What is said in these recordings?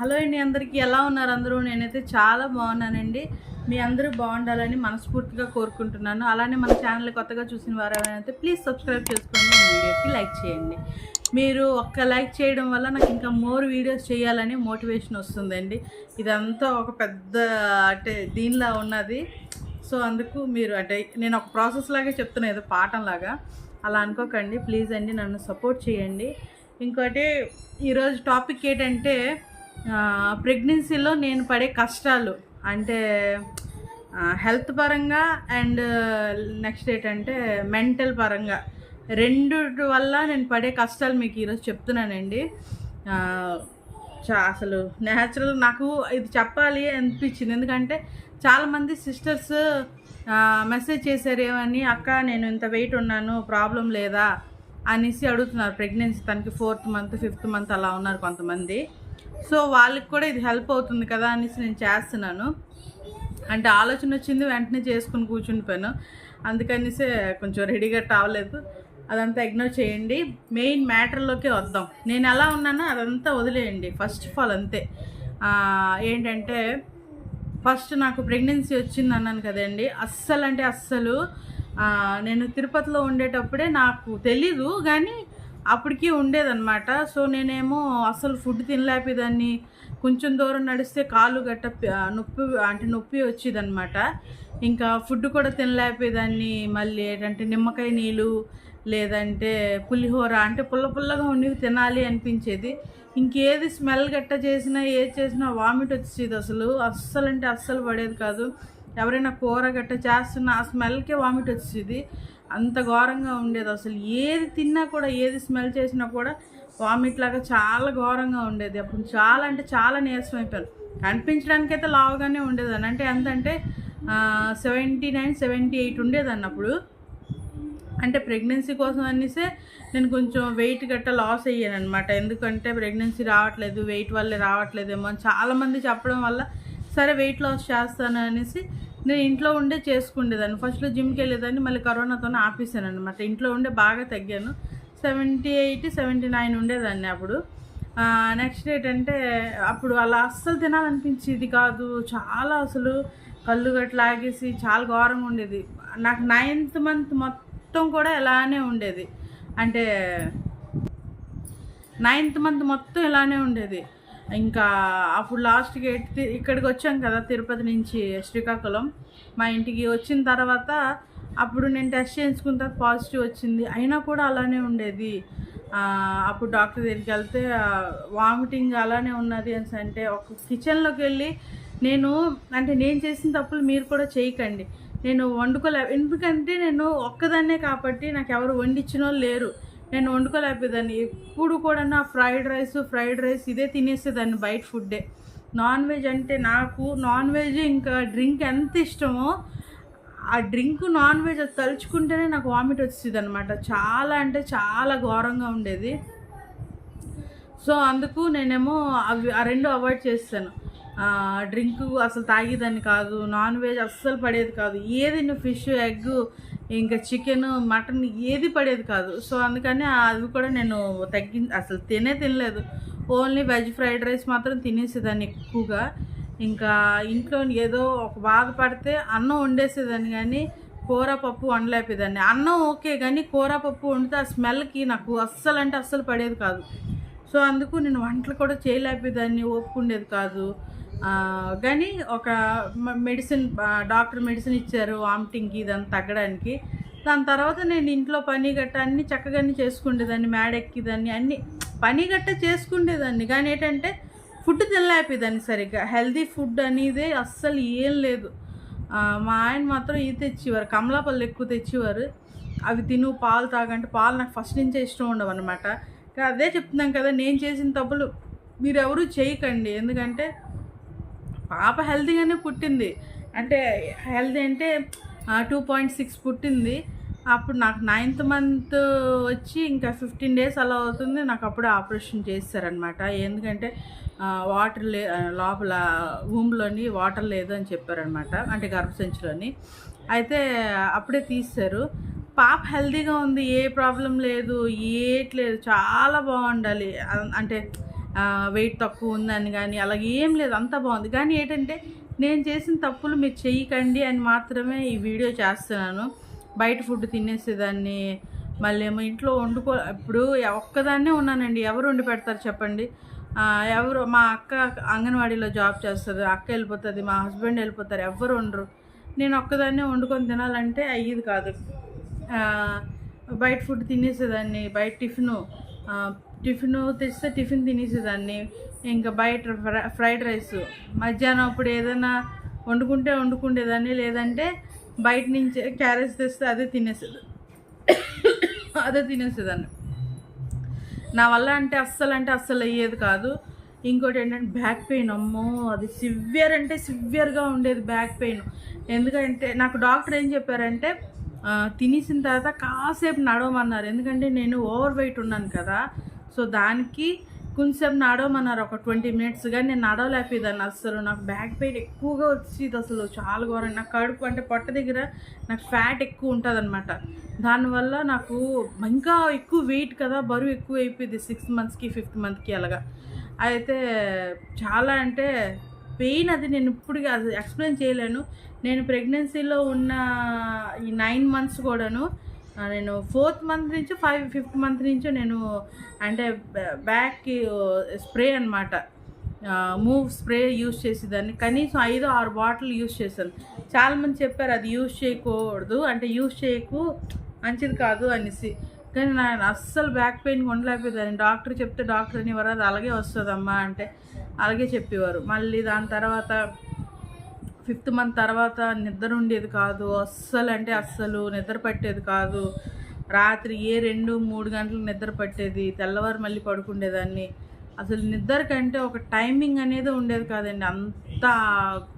Hello అండి అందరికీ ఎలా ఉన్నారు అందరూ? నేనైతే చాలా బాగున్నానండి. మీ అందరూ బాగుండాలని మనస్ఫూర్తిగా కోరుకుంటున్నాను. అలానే మన ఛానల్ కొత్తగా చూసిన వారు ఎవరైనా ప్లీజ్ సబ్స్క్రైబ్ చేసుకోండి వీడియోకి లైక్ చేయండి. మీరు ఒక్క లైక్ చేయడం వల్ల నాకు ఇంకా మోర్ వీడియోస్ చేయాలని మోటివేషన్ వస్తుందండి. ఇదంతా ఒక పెద్ద అంటే దీనిలా ఉన్నది. సో అందుకు మీరు అంటే నేను ఒక ప్రాసెస్ లాగే చెప్తున్నా ఏదో పాఠం లాగా. అలా అనుకోకండి ప్లీజ్ అండి నన్ను సపోర్ట్ చేయండి. ఇంకోటి ఈరోజు టాపిక్ ఏంటంటే ప్రెగ్నెన్సీలో నేను పడే కష్టాలు అంటే హెల్త్ పరంగా అండ్ నెక్స్ట్ ఏంటంటే మెంటల్ పరంగా. రెండు వల్ల నేను పడే కష్టాలు మీకు ఈరోజు చెప్తున్నానండి. చా అసలు న్యాచురల్ నాకు ఇది చెప్పాలి అనిపించింది. ఎందుకంటే చాలామంది సిస్టర్స్ మెసేజ్ చేశారు ఏమని అక్క నేను ఇంత వెయిట్ ఉన్నాను ప్రాబ్లం లేదా? అనేసి అడుగుతున్నారు ప్రెగ్నెన్సీ తనకి ఫోర్త్ మంత్ ఫిఫ్త్ మంత్ అలా ఉన్నారు కొంతమంది. సో వాళ్ళకి కూడా ఇది హెల్ప్ అవుతుంది కదా అనేసి నేను చేస్తున్నాను. అంటే ఆలోచన వచ్చింది వెంటనే చేసుకుని కూర్చుండిపోయాను. అందుకనేసే కొంచెం రెడీగా రావలేదు అదంతా ఇగ్నోర్ చేయండి. మెయిన్ మ్యాటర్లోకి వద్దాం. నేను ఎలా ఉన్నానో అదంతా వదిలేయండి. ఫస్ట్ ఆఫ్ ఆల్ అంతే. ఏంటంటే ఫస్ట్ నాకు ప్రెగ్నెన్సీ వచ్చింది అన్నాను కదండి. అస్సలు అంటే అస్సలు నేను తిరుపతిలో ఉండేటప్పుడే నాకు తెలీదు కానీ అప్పటికి ఉండేదన్నమాట. సో నేనేమో అసలు ఫుడ్ తినలేపేదాన్ని కొంచెం దూరం నడిస్తే కాలు గట్ట నొప్పి అంటే నొప్పి వచ్చేదన్నమాట. ఇంకా ఫుడ్ కూడా తినలేపేదాన్ని మళ్ళీ ఏంటంటే నిమ్మకాయ నీళ్ళు లేదంటే పులిహోర అంటే పుల్ల పుల్లగా ఉండి తినాలి అనిపించేది. ఇంకేది స్మెల్ గట్ట చేసినా ఏది చేసినా వామిట్ వచ్చేది అసలు. అస్సలు అంటే అస్సలు పడేది కాదు. ఎవరైనా కూర గట్ట చేస్తున్నా ఆ స్మెల్కే వామిట్ వచ్చేది. అంత ఘోరంగా ఉండేది. అసలు ఏది తిన్నా కూడా ఏది స్మెల్ చేసినా కూడా వామిట్ లాగా చాలా ఘోరంగా ఉండేది. అప్పుడు చాలా అంటే చాలా నీరసం అయిపోయాను కనిపించడానికి అయితే లావుగానే ఉండేదాన్ని. అంటే ఎంత అంటే సెవెంటీ నైన్ సెవెంటీ ఎయిట్ ఉండేదాన్ని అప్పుడు అంటే ప్రెగ్నెన్సీ కోసం అనేసే నేను కొంచెం వెయిట్ గట్ట లాస్ అయ్యాను అనమాట ఎందుకంటే ప్రెగ్నెన్సీ రావట్లేదు వెయిట్ వల్లే రావట్లేదేమో అని చాలామంది చెప్పడం వల్ల సరే వెయిట్ లాస్ చేస్తాను అనేసి నేను ఇంట్లో ఉండే చేసుకుండేదాన్ని. ఫస్ట్లో జిమ్కి వెళ్ళేదాన్ని మళ్ళీ కరోనాతోనే ఆపేసాను అనమాట ఇంట్లో ఉండే బాగా తగ్గాను. సెవెంటీ ఎయిట్ సెవెంటీ నైన్ ఉండేదాన్ని అప్పుడు నెక్స్ట్ ఏంటంటే అప్పుడు అలా అస్సలు తినాలనిపించేది కాదు. చాలా అసలు కళ్ళు గట్ల లాగేసి చాలా ఘోరంగా ఉండేది. నాకు నైన్త్ మంత్ మొత్తం కూడా ఇలానే ఉండేది. అంటే నైన్త్ మంత్ మొత్తం ఇలానే ఉండేది. ఇంకా అప్పుడు లాస్ట్కి ఎయిట్ ఇక్కడికి వచ్చాం కదా తిరుపతి నుంచి శ్రీకాకుళం. మా ఇంటికి వచ్చిన తర్వాత అప్పుడు నేను టెస్ట్ చేయించుకున్న తర్వాత పాజిటివ్ వచ్చింది. అయినా కూడా అలానే ఉండేది. అప్పుడు డాక్టర్ దగ్గరికి వెళ్తే వామిటింగ్ అలానే ఉన్నది అని అంటే ఒక కిచెన్లోకి వెళ్ళి నేను అంటే నేను చేసిన తప్పులు మీరు కూడా చేయకండి. నేను వండుకోలే ఎందుకంటే నేను ఒక్కదాన్నే కాబట్టి నాకు ఎవరు వండించిన వాళ్ళు లేరు. నేను వండుకోలేకపోయేదాన్ని. ఎప్పుడు కూడా నా ఫ్రైడ్ రైస్ ఫ్రైడ్ రైస్ ఇదే తినేసేదాన్ని బయట ఫుడ్డే. నాన్ వెజ్ అంటే నాకు నాన్ వెజ్ ఇంకా డ్రింక్ ఎంత ఇష్టమో ఆ డ్రింక్ నాన్ వెజ్ అది తలుచుకుంటేనే నాకు వామిట్ వచ్చేది అనమాట చాలా అంటే చాలా ఘోరంగా ఉండేది. సో అందుకు నేనేమో అవి ఆ రెండు అవాయిడ్ చేస్తాను డ్రింక్ అసలు తాగేదాన్ని కాదు నాన్ వెజ్ అస్సలు పడేది కాదు. ఏది ఫిష్ ఎగ్ ఇంకా చికెన్ మటన్ ఏది పడేది కాదు. సో అందుకని అది కూడా నేను తగ్గి అసలు తినే తినలేదు. ఓన్లీ వెజ్ ఫ్రైడ్ రైస్ మాత్రం తినేసేదాన్ని ఎక్కువగా. ఇంకా ఇంట్లో ఏదో ఒక బాధపడితే అన్నం వండేసేదాన్ని కానీ కూర పప్పు వండలేపేదాన్ని అన్నం ఓకే కానీ కూర పప్పు వండితే ఆ స్మెల్కి నాకు అస్సలు అంటే అస్సలు పడేది కాదు. సో అందుకు నేను వంటలు కూడా చేయలేకపోయేదాన్ని ఒప్పుకుండేది కాదు. కానీ ఒక మెడిసిన్ డాక్టర్ మెడిసిన్ ఇచ్చారు వామిటింగ్కి ఇదంతా తగ్గడానికి. దాని తర్వాత నేను ఇంట్లో పని గట్ట అన్ని చక్కగానే చేసుకుండేదాన్ని మేడెక్కిదాన్ని అన్ని పని గట్ట చేసుకుండేదాన్ని. కానీ ఏంటంటే ఫుడ్ తినలేపేదాన్ని సరిగ్గా. హెల్దీ ఫుడ్ అనేది అస్సలు ఏం లేదు. మా ఆయన మాత్రం ఇది తెచ్చేవారు కమలాపల్లి ఎక్కువ తెచ్చేవారు. అవి తిను పాలు తాగంటే పాలు నాకు ఫస్ట్ నుంచే ఇష్టం ఉండవు అనమాట అదే చెప్తున్నాం కదా నేను చేసిన తప్పులు మీరెవరూ చేయకండి. ఎందుకంటే పాప హెల్తీగానే పుట్టింది. అంటే హెల్తీ అంటే టూ పాయింట్ సిక్స్ పుట్టింది. అప్పుడు నాకు నైన్త్ మంత్ వచ్చి ఇంకా ఫిఫ్టీన్ డేస్ అలా అవుతుంది. నాకు అప్పుడే ఆపరేషన్ చేస్తారనమాట ఎందుకంటే వాటర్ లే లోపల రూమ్లోని వాటర్ లేదు అని చెప్పారనమాట అంటే గర్భసంచిలోని. అయితే అప్పుడే తీస్తారు పాప హెల్తీగా ఉంది. ఏ ప్రాబ్లం లేదు. ఏట్లేదు చాలా బాగుండాలి. అంటే వెయిట్ తక్కువ ఉందని కానీ అలాగే ఏం లేదు అంతా బాగుంది. కానీ ఏంటంటే నేను చేసిన తప్పులు మీరు చెయ్యకండి అని మాత్రమే ఈ వీడియో చేస్తున్నాను. బయట ఫుడ్ తినేసేదాన్ని మళ్ళీ ఏమో ఇంట్లో వండుకో ఇప్పుడు ఒక్కదాన్నే ఉన్నానండి. ఎవరు వండి పెడతారు చెప్పండి? ఎవరు మా అక్క అంగన్వాడీలో జాబ్ చేస్తుంది అక్క వెళ్ళిపోతుంది మా హస్బెండ్ వెళ్ళిపోతారు ఎవరు ఉండరు నేను ఒక్కదాన్నే వండుకొని తినాలంటే అయ్యేది కాదు. బయట ఫుడ్ తినేసేదాన్ని బయట టిఫిను టిఫిన్ తెస్తే టిఫిన్ తినేసేదాన్ని. ఇంకా బయట ఫ్రై ఫ్రైడ్ రైస్. మధ్యాహ్నం అప్పుడు ఏదైనా వండుకుంటే వండుకుండేదాన్ని. లేదంటే బయట నుంచి క్యారెట్స్ తెస్తే అదే తినేసేది. అదే తినేసేదాన్ని. నా వల్ల అంటే అస్సలు అంటే అస్సలు అయ్యేది కాదు. ఇంకోటి ఏంటంటే బ్యాక్ పెయిన్. అమ్మో అది సివియర్ అంటే సివియర్గా ఉండేది బ్యాక్ పెయిన్. ఎందుకంటే నాకు డాక్టర్ ఏం చెప్పారంటే తినేసిన తర్వాత కాసేపు నడవమన్నారు. ఎందుకంటే నేను ఓవర్ వెయిట్ ఉన్నాను కదా. సో దానికి కొంచెం నడవమన్నారు ఒక ట్వంటీ మినిట్స్ కానీ నేను నడవలేకపోయేదాన్ని. అసలు నాకు బ్యాక్ పెయిన్ ఎక్కువగా వచ్చేది అసలు చాలా ఘోరం. నాకు కడుపు అంటే పొట్ట దగ్గర నాకు ఫ్యాట్ ఎక్కువ ఉంటుంది అనమాట దానివల్ల నాకు ఇంకా ఎక్కువ వెయిట్ కదా బరువు ఎక్కువ అయిపోయింది సిక్స్ మంత్స్కి ఫిఫ్త్ మంత్కి అలాగా. అయితే చాలా అంటే పెయిన్ అది నేను ఇప్పుడు అది ఎక్స్ప్లెయిన్ చేయలేను. నేను ప్రెగ్నెన్సీలో ఉన్న ఈ నైన్ మంత్స్ కూడాను నేను ఫోర్త్ మంత్ నుంచి ఫైవ్ ఫిఫ్త్ మంత్ నుంచి నేను అంటే బ్యాక్ స్ప్రే అనమాట మూవ్ స్ప్రే యూస్ చేసేదాన్ని. కనీసం ఐదు ఆరు బాటిల్ యూస్ చేశాను. చాలామంది చెప్పారు అది యూజ్ చేయకూడదు. అంటే యూస్ చేయకు మంచిది కాదు అనేసి. కానీ నేను అస్సలు బ్యాక్ పెయిన్ ఉండలేకపోయేదాన్ని. డాక్టర్ చెప్తే డాక్టర్ అనేవారు అది అలాగే వస్తుందమ్మా అంటే అలాగే చెప్పేవారు. మళ్ళీ దాని తర్వాత ఫిఫ్త్ మంత్ తర్వాత నిద్ర ఉండేది కాదు. అస్సలు అంటే అస్సలు నిద్ర పట్టేది కాదు. రాత్రి ఏ రెండు మూడు గంటలకు నిద్ర పట్టేది. తెల్లవారు మళ్ళీ పడుకుండేదాన్ని. అసలు నిద్ర కంటే ఒక టైమింగ్ అనేది ఉండేది కాదండి. అంత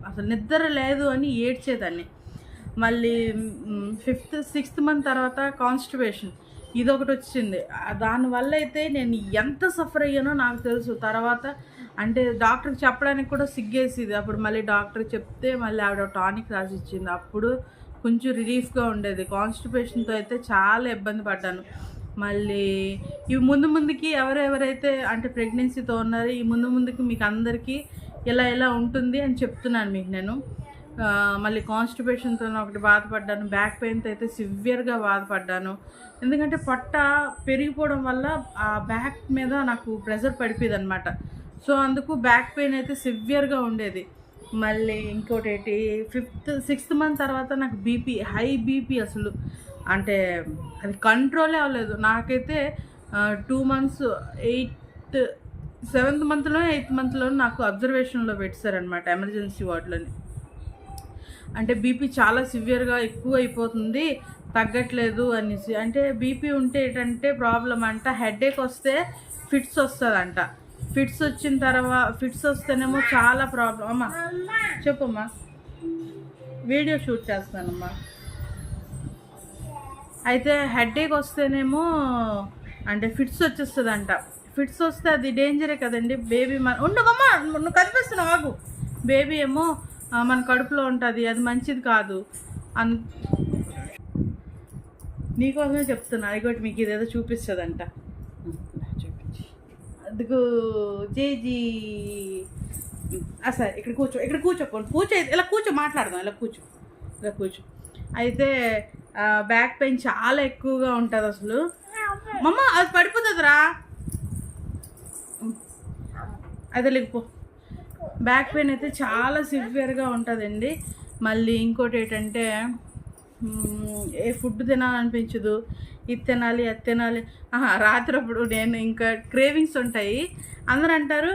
అసలు నిద్ర లేదు అని ఏడ్చేదాన్ని. మళ్ళీ ఫిఫ్త్ సిక్స్త్ మంత్ తర్వాత కాన్స్టిపేషన్. ఇదొకటి వచ్చింది. దానివల్ల అయితే నేను ఎంత సఫర్ అయ్యానో నాకు తెలుసు. తర్వాత అంటే డాక్టర్కి చెప్పడానికి కూడా సిగ్గేసేది. అప్పుడు మళ్ళీ డాక్టర్ చెప్తే మళ్ళీ ఆవిడ టానిక్ రాసి ఇచ్చింది అప్పుడు కొంచెం రిలీఫ్గా ఉండేది. కాన్స్టిపేషన్తో అయితే చాలా ఇబ్బంది పడ్డాను. మళ్ళీ ఇవి ముందు ముందుకి ఎవరెవరైతే అంటే ప్రెగ్నెన్సీతో ఉన్నారో ఈ ముందు ముందుకి మీకు అందరికీ ఇలా ఇలా ఉంటుంది అని చెప్తున్నాను మీకు నేను. మళ్ళీ కాన్స్టిపేషన్తో ఒకటి బాధపడ్డాను. బ్యాక్ పెయిన్తో అయితే సివియర్గా బాధపడ్డాను. ఎందుకంటే పొట్ట పెరిగిపోవడం వల్ల ఆ బ్యాక్ మీద నాకు ప్రెషర్ పడిపోయింది అనమాట సో అందుకు బ్యాక్ పెయిన్ అయితే సివియర్గా ఉండేది. మళ్ళీ ఇంకోటి ఏంటి ఫిఫ్త్ సిక్స్త్ మంత్ తర్వాత నాకు బీపీ హై బీపీ అసలు. అంటే అది కంట్రోలే అవ్వలేదు. నాకైతే టూ మంత్స్ ఎయిత్ సెవెంత్ మంత్లో ఎయిత్ మంత్లో నాకు అబ్జర్వేషన్లో పెట్టారనమాట ఎమర్జెన్సీ వార్డులోని అంటే బీపీ చాలా సివియర్గా ఎక్కువ అయిపోతుంది తగ్గట్లేదు అనేసి. అంటే బీపీ ఉంటే ఏంటంటే ప్రాబ్లం అంట హెడేక్ వస్తే ఫిట్స్ వస్తుందంట. ఫిట్స్ వచ్చిన తర్వాత ఫిట్స్ వస్తేనేమో చాలా ప్రాబ్లం అమ్మా చెప్పమ్మా. వీడియో షూట్ చేస్తానమ్మా. అయితే హెడేక్ వస్తేనేమో అంటే ఫిట్స్ వచ్చేస్తుందంట. ఫిట్స్ వస్తే అది డేంజరే కదండి. బేబీ మన ఉండవమ్మా నువ్వు కనిపిస్తున్నావు ఆగు. బేబీ ఏమో మన కడుపులో ఉంటుంది అది మంచిది కాదు. అన్ నీకోసమే చెప్తున్నా అదిగోటి మీకు ఇదేదో చూపిస్తుందంట. చూపించి అందుకు జేజీ సరే ఇక్కడ కూర్చో ఇక్కడ కూర్చోకోండి కూర్చో ఇలా కూర్చో మాట్లాడదాం ఇలా కూర్చో ఇలా కూర్చో. అయితే బ్యాక్ పెయిన్ చాలా ఎక్కువగా ఉంటుంది అసలు. మమ్మ అది పడిపోతుందిరా. అదే లేకపో బ్యాక్ పెయిన్ అయితే చాలా సివియర్గా ఉంటుందండి. మళ్ళీ ఇంకోటి ఏంటంటే ఏ ఫుడ్ తినాలనిపించదు. ఇది తినాలి అది తినాలి. ఆహా, రాత్రి అప్పుడు నేను ఇంకా క్రేవింగ్స్ ఉంటాయి. అందరూ అంటారు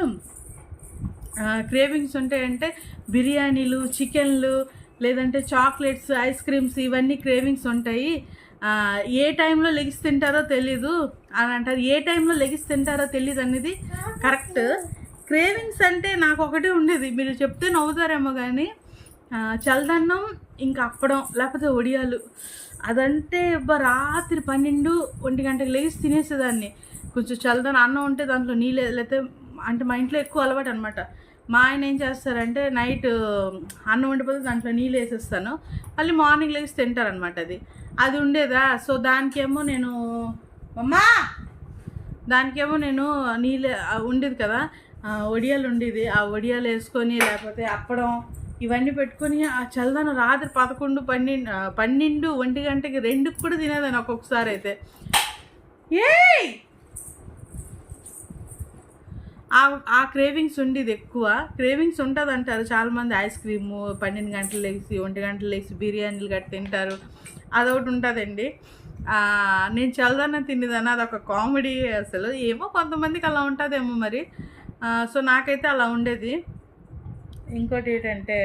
క్రేవింగ్స్ ఉంటాయంటే బిర్యానీలు చికెన్లు లేదంటే చాక్లెట్స్ ఐస్ క్రీమ్స్ ఇవన్నీ క్రేవింగ్స్ ఉంటాయి. ఏ టైంలో లెగిసి తింటారో తెలీదు. అని అంటారు ఏ టైంలో లెగిసి తింటారో తెలియదు అనేది కరెక్ట్ క్రేవింగ్స్ అంటే నాకు ఒకటి ఉండేది. మీరు చెప్తే నవ్వుతారేమో కానీ చల్లదన్నం ఇంకా అప్పడం లేకపోతే ఒడియాలు. అదంటే రాత్రి పన్నెండు ఒంటి గంటకి లేచి తినేసేదాన్ని. కొంచెం చల్లదనం అన్నం ఉంటే దాంట్లో నీళ్ళు లేకపోతే అంటే మా ఇంట్లో ఎక్కువ అలవాటు అనమాట మా ఆయన ఏం చేస్తారంటే నైట్ అన్నం వండిపోతే దాంట్లో నీళ్ళు వేసేస్తాను. మళ్ళీ మార్నింగ్ లేచి తింటారనమాట అది. అది ఉండేదా? సో దానికేమో నేను అమ్మా! దానికేమో నేను నీళ్ళు ఉండేది కదా. వడియాలు ఉండేది. ఆ వడియాలు వేసుకొని లేకపోతే అప్పడం ఇవన్నీ పెట్టుకొని ఆ చల్లదనం రాత్రి పదకొండు పన్నెండు పన్నెండు ఒంటి గంటకి రెండుకి కూడా తినేదాన్ని ఒక్కొక్కసారి అయితే. ఏ ఆ క్రేవింగ్స్ ఉండేది ఎక్కువ. క్రేవింగ్స్ ఉంటుంది అంటారు చాలామంది ఐస్ క్రీము పన్నెండు గంటలు లేచి ఒంటి గంటలు లేచి బిర్యానీలు గట్టి తింటారు. అదొకటి ఉంటుందండి. ఆ, నేను చల్లదన్న తినేదాన్ని అదొక కామెడీ అసలు. ఏమో కొంతమందికి అలా ఉంటుందేమో మరి. సో నాకైతే అలా ఉండేది. ఇంకోటి ఏంటంటే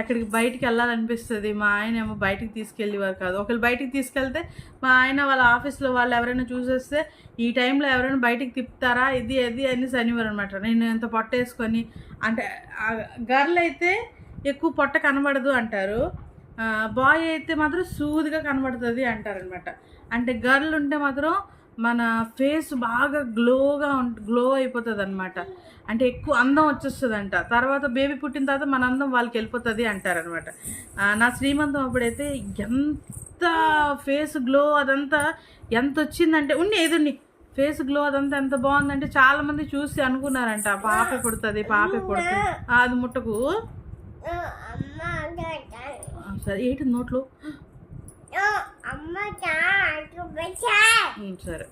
ఎక్కడికి బయటికి వెళ్ళాలనిపిస్తుంది. మా ఆయన ఏమో బయటికి తీసుకెళ్ళేవారు కాదు. ఒకళ్ళు బయటికి తీసుకెళ్తే మా ఆయన వాళ్ళ ఆఫీస్లో వాళ్ళు ఎవరైనా చూసేస్తే ఈ టైంలో ఎవరైనా బయటికి తిప్పుతారా? ఇది అది అని శనివారం అనమాట నేను ఎంత పొట్ట వేసుకొని అంటే గర్ల్ అయితే ఎక్కువ పొట్ట కనబడదు అంటారు. బాయ్ అయితే మాత్రం సూదిగా కనబడుతుంది అంటారనమాట. అంటే గర్ల్ ఉంటే మాత్రం మన ఫేస్ బాగా గ్లోగా ఉంట గ్లో అయిపోతుంది అనమాట అంటే ఎక్కువ అందం వచ్చేస్తుంది అంట తర్వాత బేబీ పుట్టిన తర్వాత మన అందం వాళ్ళకి వెళ్ళిపోతుంది అంటారనమాట నా శ్రీమంతం అప్పుడైతే ఎంత ఫేస్ గ్లో అదంతా ఎంత వచ్చిందంటే ఉండి ఏదండి ఫేస్ గ్లో అదంతా ఎంత బాగుందంటే చాలా మంది చూసి అనుకున్నారంట. పాపే పుడుతుంది పాపే పుడుతుంది. అది ముట్టకు. సరే ఏంటి నోట్లో? సరే.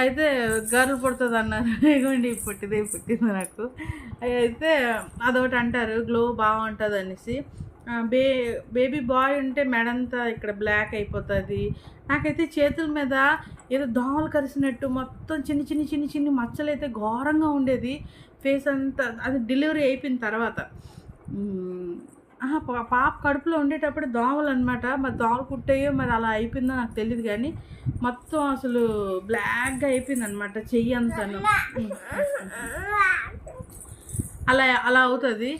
అయితే గర్ల్ పుడుతుంది అన్నారు. ఇగోండి పుట్టిదే పుట్టింది నాకు. అయితే అదొకటి అంటారు గ్లో బాగుంటుంది అనేసి. బే బేబీ బాయ్ ఉంటే మెడంతా ఇక్కడ బ్లాక్ అయిపోతుంది. నాకైతే చేతుల మీద ఏదో దోమలు కరిసినట్టు మొత్తం చిన్న చిన్న చిన్న చిన్న మచ్చలు అయితే ఘోరంగా ఉండేది. ఫేస్ అంతా అది డెలివరీ అయిపోయిన తర్వాత. ఆహా, పాప కడుపులో ఉండేటప్పుడు దోమలు అనమాట మరి దోమలు కుట్టాయో మరి అలా అయిపోయిందో నాకు తెలియదు కానీ మొత్తం అసలు బ్లాక్గా అయిపోయింది అనమాట చెయ్యి అంతాను. అలా అలా అవుతుంది.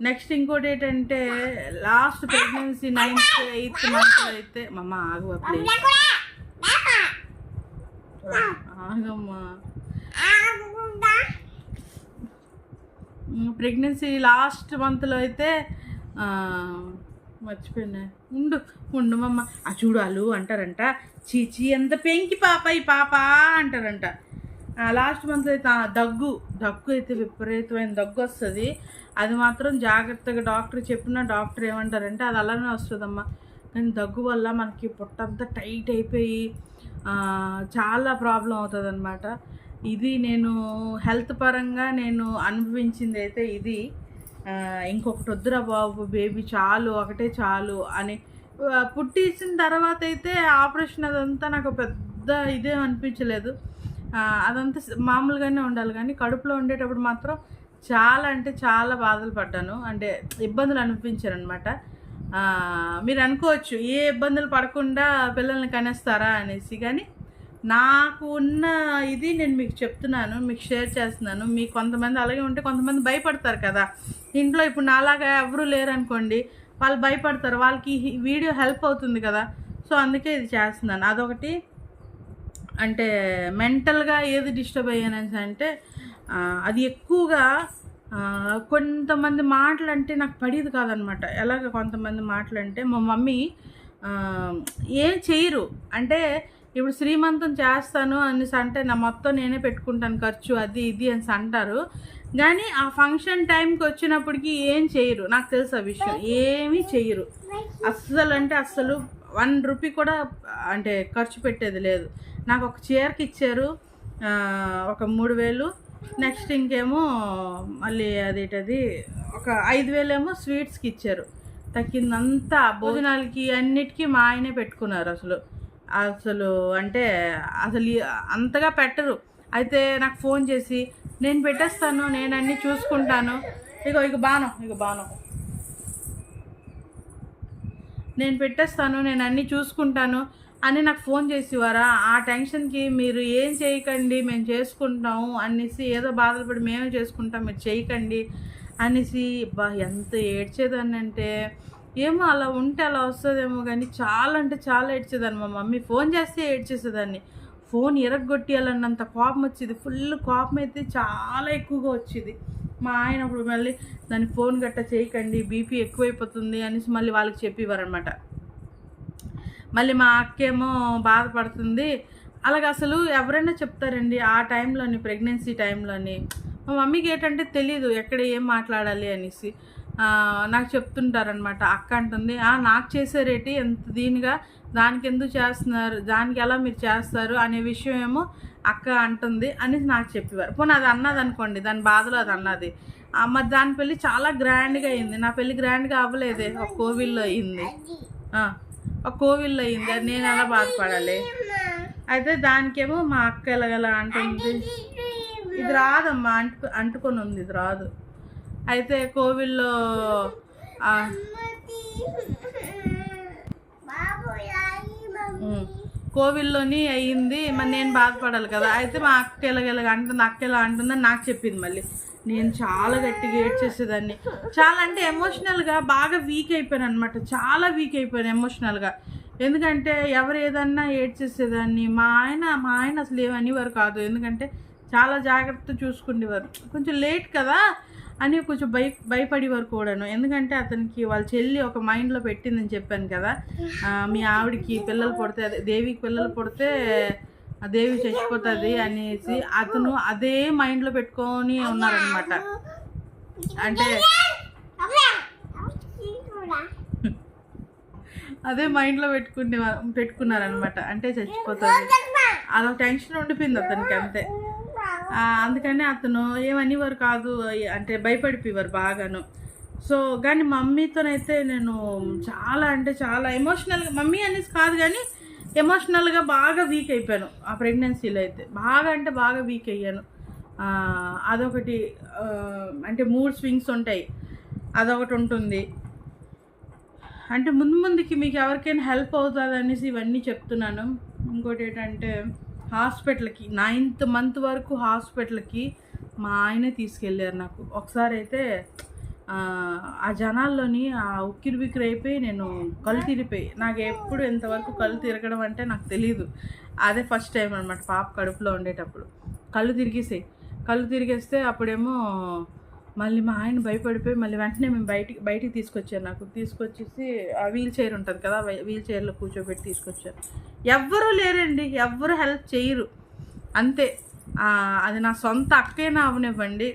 నెక్స్ట్ ఇంకోటి ఏంటంటే last pregnancy ninth eighth month అయితే మమ్మ ఆగు ఆగమ్మా. ప్రెగ్నెన్సీ లాస్ట్ మంత్లో అయితే మర్చిపోయినా. ఉండు ఉండు మమ్మ ఆ చూడాలు అంటారంట చీచి ఎంత పెంకి పాప ఈ పాప అంటారంట. లాస్ట్ మంత్ అయితే దగ్గు దగ్గు అయితే విపరీతమైన దగ్గు వస్తుంది. అది మాత్రం జాగ్రత్తగా డాక్టర్ చెప్పిన డాక్టర్ ఏమంటారంటే అది అలానే వస్తుందమ్మా. కానీ దగ్గు వల్ల మనకి పొట్టంతా టైట్ అయిపోయి చాలా ప్రాబ్లం అవుతుంది అనమాట ఇది నేను హెల్త్ పరంగా నేను అనుభవించింది అయితే ఇది ఇంకొకటి వద్దురా బాబు బేబీ చాలు ఒకటే చాలు అని. పుట్టించిన తర్వాత అయితే ఆపరేషన్ అదంతా నాకు పెద్ద ఇదే అనిపించలేదు. అదంతా మామూలుగానే ఉండాలి కానీ కడుపులో ఉండేటప్పుడు మాత్రం చాలా అంటే చాలా బాధలు పడ్డాను. అంటే ఇబ్బందులు అనిపించారు అనమాట మీరు అనుకోవచ్చు ఏ ఇబ్బందులు పడకుండా పిల్లల్ని కనేస్తారా అనేసి. కానీ నాకు ఉన్న ఇది నేను మీకు చెప్తున్నాను మీకు షేర్ చేస్తున్నాను. మీకు కొంతమంది అలాగే ఉంటే కొంతమంది భయపడతారు కదా. ఇంట్లో ఇప్పుడు నాలాగా ఎవరూ లేరు అనుకోండి వాళ్ళు భయపడతారు. వాళ్ళకి వీడియో హెల్ప్ అవుతుంది కదా. సో అందుకే ఇది చేస్తున్నాను. అదొకటి. అంటే మెంటల్గా ఏది డిస్టర్బ్ అయ్యానని అంటే అది ఎక్కువగా కొంతమంది మాటలు అంటే నాకు పడేది కాదనమాట. ఎలాగ కొంతమంది మాటలు అంటే మా మమ్మీ ఏం చేయరు. అంటే ఇప్పుడు శ్రీమంతం చేస్తాను అనేసి అంటే నా మొత్తం నేనే పెట్టుకుంటాను ఖర్చు అది ఇది అనేసి అంటారు. కానీ ఆ ఫంక్షన్ టైంకి వచ్చినప్పటికి ఏం చేయరు. నాకు తెలుసు ఆ విషయం. ఏమీ చేయరు. అస్సలు అంటే అస్సలు వన్ రూపీ కూడా అంటే ఖర్చు పెట్టేది లేదు. నాకు ఒక చీరకి ఇచ్చారు. ఒక మూడు వేలు. నెక్స్ట్ ఇంకేమో మళ్ళీ అదేటది ఒక ఐదు వేలేమో స్వీట్స్కి ఇచ్చారు. తగ్గిందంతా భోజనాలకి అన్నిటికీ మా ఆయనే పెట్టుకున్నారు అసలు. అసలు అంటే అసలు అంతగా పెట్టరు. అయితే నాకు ఫోన్ చేసి నేను పెట్టేస్తాను నేను అన్నీ చూసుకుంటాను. ఇగో ఇక బాను ఇక బాను నేను పెట్టేస్తాను నేను అన్నీ చూసుకుంటాను అని నాకు ఫోన్ చేసేవారా? ఆ టెన్షన్కి మీరు ఏం చేయకండి మేము చేసుకుంటాము అనేసి ఏదో బాధపడి మేమే చేసుకుంటాం మీరు చేయకండి అనేసి బా ఎంత ఏడ్చేదాన్ని అంటే ఏమో అలా ఉంటే అలా వస్తుందేమో కానీ చాలా అంటే చాలా ఏడ్చేదాన్ని మా మమ్మీ. ఫోన్ చేస్తే ఏడ్చేసేదాన్ని. ఫోన్ ఎరగొట్టేయాలన్నంత కోపం వచ్చేది. ఫుల్ కోపం అయితే చాలా ఎక్కువగా వచ్చేది. మా ఆయన అప్పుడు మళ్ళీ దాన్ని ఫోన్ గట్ట చేయకండి బీపీ ఎక్కువైపోతుంది అనేసి మళ్ళీ వాళ్ళకి చెప్పేవారనమాట మళ్ళీ మా అక్కేమో బాధపడుతుంది. అలాగ అసలు ఎవరైనా చెప్తారండి ఆ టైంలోని ప్రెగ్నెన్సీ టైంలోని. మా మమ్మీకి ఏంటంటే తెలీదు ఎక్కడ ఏం మాట్లాడాలి అనేసి. నాకు చెప్తుంటారనమాట అక్క అంటుంది నాకు చేసే రేటు ఎంత దీనిగా? దానికి ఎందుకు చేస్తున్నారు? దానికి ఎలా మీరు చేస్తారు? అనే విషయం ఏమో అక్క అంటుంది అని నాకు చెప్పేవారు. పోనీ అది అన్నది అనుకోండి దాని బాధలో అది అన్నది. మరి దాని పెళ్ళి చాలా గ్రాండ్గా అయింది. నా పెళ్ళి గ్రాండ్గా అవ్వలేదే ఒక కోవిల్లో అయింది. ఒక కోవిల్లో అయింది. అది నేను ఎలా బాధపడాలి? అయితే దానికేమో మా అక్క ఎలాగలా అంటుంది ఇది రాదమ్మా అంటు అంటుకొని ఉంది ఇది రాదు. అయితే కోవిల్లో కోవిల్లోని అయ్యింది మరి నేను బాధపడాలి కదా. అయితే మా అక్క ఎలాగెలాగ అంటుంది అక్క ఎలా అంటుందని నాకు చెప్పింది మళ్ళీ. నేను చాలా గట్టిగా ఏడ్చేసేదాన్ని. చాలా అంటే ఎమోషనల్గా బాగా వీక్ అయిపోయాను అనమాట చాలా వీక్ అయిపోయాను ఎమోషనల్గా ఎందుకంటే ఎవరు ఏదన్నా ఏడ్చేసేదాన్ని. మా ఆయన మా ఆయన అసలు ఏమనేవారు కాదు. ఎందుకంటే చాలా జాగ్రత్త చూసుకునేవారు కొంచెం లేట్ కదా. అని కొంచెం భయ భయపడేవారు కూడాను. ఎందుకంటే అతనికి వాళ్ళ చెల్లి ఒక మైండ్లో పెట్టిందని చెప్పాను కదా. మీ ఆవిడకి పిల్లలు పుడితే అదే దేవికి పిల్లలు పుడితే ఆ దేవి చచ్చిపోతుంది అనేసి అతను అదే మైండ్లో పెట్టుకొని ఉన్నారనమాట అంటే అదే మైండ్లో పెట్టుకునే పెట్టుకున్నారనమాట అంటే చచ్చిపోతుంది. అదొక టెన్షన్ ఉండిపోయింది అతనికి అంతే. అందుకని అతను ఏమనేవారు కాదు అంటే భయపడిపోయేవారు బాగాను. సో కానీ మమ్మీతోనైతే నేను చాలా అంటే చాలా ఎమోషనల్గా మమ్మీ అనేసి కాదు కానీ ఎమోషనల్గా బాగా వీక్ అయిపోయాను. ఆ ప్రెగ్నెన్సీలో అయితే బాగా అంటే బాగా వీక్ అయ్యాను. అదొకటి అంటే మూడ్ స్వింగ్స్ ఉంటాయి. అదొకటి ఉంటుంది. అంటే ముందు ముందుకి మీకు ఎవరికైనా హెల్ప్ అవుతుంది అనేసి ఇవన్నీ చెప్తున్నాను. ఇంకోటి ఏంటంటే హాస్పిటల్కి నైన్త్ మంత్ వరకు హాస్పిటల్కి మా ఆయనే తీసుకెళ్ళారు నాకు. ఒకసారి అయితే ఆ, జనాల్లోని ఆ ఉక్కిరి బిక్కిరి అయిపోయి నేను కళ్ళు తిరిగిపోయి నాకు ఎప్పుడు ఇంతవరకు కళ్ళు తిరగడం అంటే నాకు తెలియదు అదే ఫస్ట్ టైం అనమాట పాప కడుపులో ఉండేటప్పుడు. కళ్ళు తిరిగేసాయి. కళ్ళు తిరిగేస్తే అప్పుడేమో మళ్ళీ మా ఆయన భయపడిపోయి మళ్ళీ వెంటనే మేము బయటికి బయటికి తీసుకొచ్చారు నాకు. తీసుకొచ్చేసి ఆ వీల్ చైర్ ఉంటుంది కదా వీల్ చైర్లో కూర్చోబెట్టి తీసుకొచ్చారు. ఎవ్వరూ లేరండి ఎవ్వరు హెల్ప్ చేయరు. అంతే. అది నా సొంత అక్కైనా అవనివ్వండి.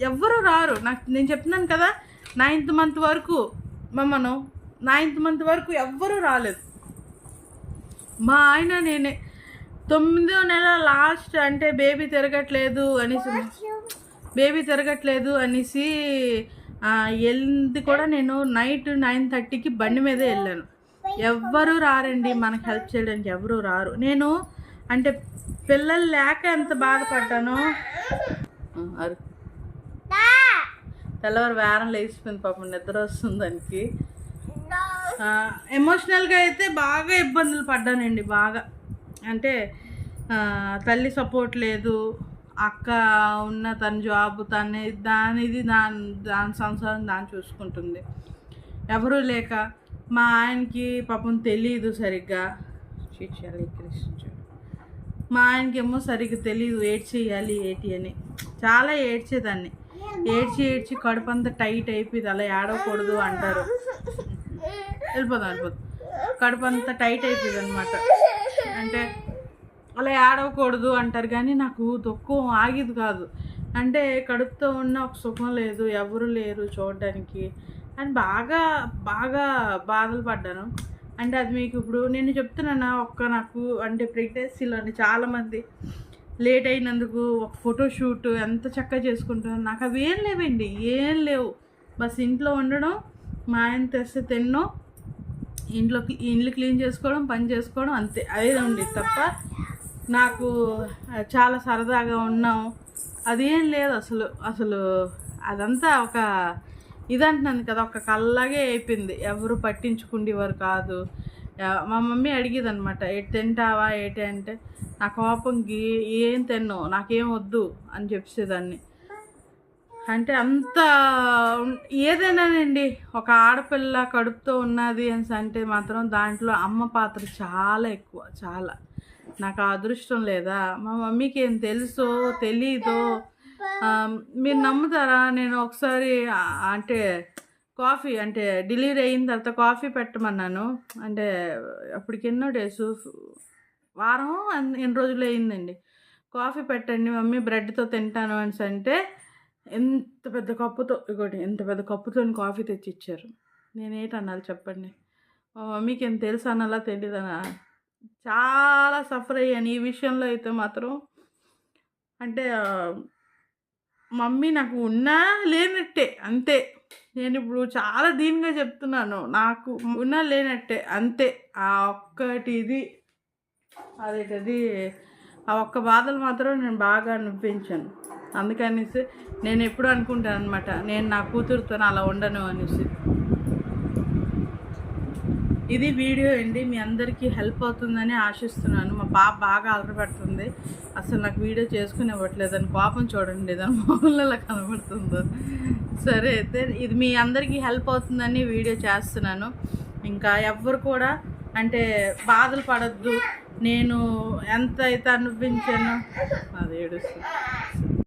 ఎవ్వరూ రారు. నాకు నేను చెప్తున్నాను కదా నైన్త్ మంత్ వరకు మమ్మను నైన్త్ మంత్ వరకు ఎవ్వరూ రాలేదు. మా ఆయన నేనే తొమ్మిదో నెల లాస్ట్ అంటే బేబీ తిరగట్లేదు అనేసి బేబీ తిరగట్లేదు అనేసి వెళ్ళింది కూడా నేను నైట్ నైన్ థర్టీకి బండి మీదే వెళ్ళాను. ఎవ్వరూ రారండి మనకు హెల్ప్ చేయడానికి ఎవరూ రారు. నేను అంటే పిల్లలు లేక ఎంత బాధపడ్డానో తెల్లవారు వేరం లేచిపోయింది పాపం నిద్ర వస్తుంది దానికి. ఎమోషనల్గా అయితే బాగా ఇబ్బందులు పడ్డానండి బాగా. అంటే తల్లి సపోర్ట్ లేదు. అక్క ఉన్న తన జాబ్ తన దానిది దాని దాని సంసారం దాన్ని చూసుకుంటుంది. ఎవరూ లేక మా ఆయనకి పాపం తెలియదు సరిగ్గా. చేయాలి కృష్ణించాడు మా ఆయనకేమో సరిగ్గా తెలియదు ఏడ్ చేయాలి ఏటి అని. చాలా ఏడ్చేదాన్ని. ఏడ్చి ఏడ్చి కడుపు అంతా టైట్ అయిపోయింది అలా ఏడవకూడదు అంటారు. వెళ్ళిపోదాం వెళ్ళిపోదాం. కడుపు అంతా టైట్ అయిపోయింది అనమాట అలా ఏడవకూడదు అంటారు కానీ నాకు దుఃఖం ఆగిది కాదు. అంటే కడుపుతో ఉన్న ఒక సుఖం లేదు ఎవరు లేరు చూడడానికి అని బాగా బాగా బాధలు పడ్డాను. అంటే అది మీకు ఇప్పుడు నేను చెప్తున్నానా ఒక్క నాకు అంటే ప్రెగ్నెన్సీలోని చాలామంది లేట్ అయినందుకు ఒక ఫోటోషూట్ ఎంత చక్కగా చేసుకుంటున్నాను నాకు అవి ఏం లేవండి ఏం లేవు. బస్ ఇంట్లో ఉండడం మా ఆయన తెస్తే తినడం ఇంట్లో ఇల్లు క్లీన్ చేసుకోవడం పని చేసుకోవడం అంతే. అదే ఉంది తప్ప నాకు చాలా సరదాగా ఉన్నాం. అదేం లేదు అసలు అసలు అదంతా ఒక ఇదంటున్నాను కదా ఒక కల్లాగే అయిపోయింది. ఎవరు పట్టించుకుండేవారు కాదు. మా మమ్మీ అడిగేది అనమాట ఎటు తింటావా ఏంటి అంటే నా కోపంకి ఏం తిన్ను నాకేం వద్దు అని చెప్పేదాన్ని అంటే అంత ఏదైనానండి ఒక ఆడపిల్ల కడుపుతో ఉన్నది అని అంటే మాత్రం దాంట్లో అమ్మ పాత్ర చాలా ఎక్కువ చాలా. నాకు ఆ అదృష్టం లేదా? మా మమ్మీకి ఏం తెలుసో తెలీదో? మీరు నమ్ముతారా? నేను ఒకసారి అంటే కాఫీ అంటే డెలివరీ అయిన తర్వాత కాఫీ పెట్టమన్నాను. అంటే అప్పటికి ఎన్నో డేస్ వారం ఎన్ని రోజులు అయిందండి. కాఫీ పెట్టండి మమ్మీ బ్రెడ్తో తింటాను అని అంటే ఎంత పెద్ద కప్పుతో ఇంకోటి ఎంత పెద్ద కప్పుతో కాఫీ తెచ్చి ఇచ్చారు నేనేటి చెప్పండి? మా మమ్మీకి ఏం తెలుసు అన్నలా తెలియదనా చాలా సఫర్ అయ్యాను ఈ విషయంలో అయితే మాత్రం. అంటే మమ్మీ నాకు ఉన్నా లేనట్టే అంతే. నేను ఇప్పుడు చాలా దీనిగా చెప్తున్నాను. నాకు ఉన్నా లేనట్టే అంతే. ఆ ఒక్కటి ఇది అదేటది ఆ ఒక్క బాధలు మాత్రం నేను బాగా అనిపించాను. అందుకనేసి నేను ఎప్పుడు అనుకుంటాను అనమాట నేను నా కూతురుతో అలా ఉండను అనేసి. ఇది వీడియో అండి. మీ అందరికీ హెల్ప్ అవుతుందని ఆశిస్తున్నాను. మా పాప బాగా అలరపెడుతుంది అసలు నాకు వీడియో చేసుకుని ఇవ్వట్లేదు అని పాపం చూడండి. దాని మొహంలో కనబడుతుందో. సరే అయితే ఇది మీ అందరికీ హెల్ప్ అవుతుందని వీడియో చేస్తున్నాను. ఇంకా ఎవ్వరు కూడా అంటే బాధలు పడద్దు. నేను ఎంత అయితే అనిపించానో అది ఏడుస్తుంది.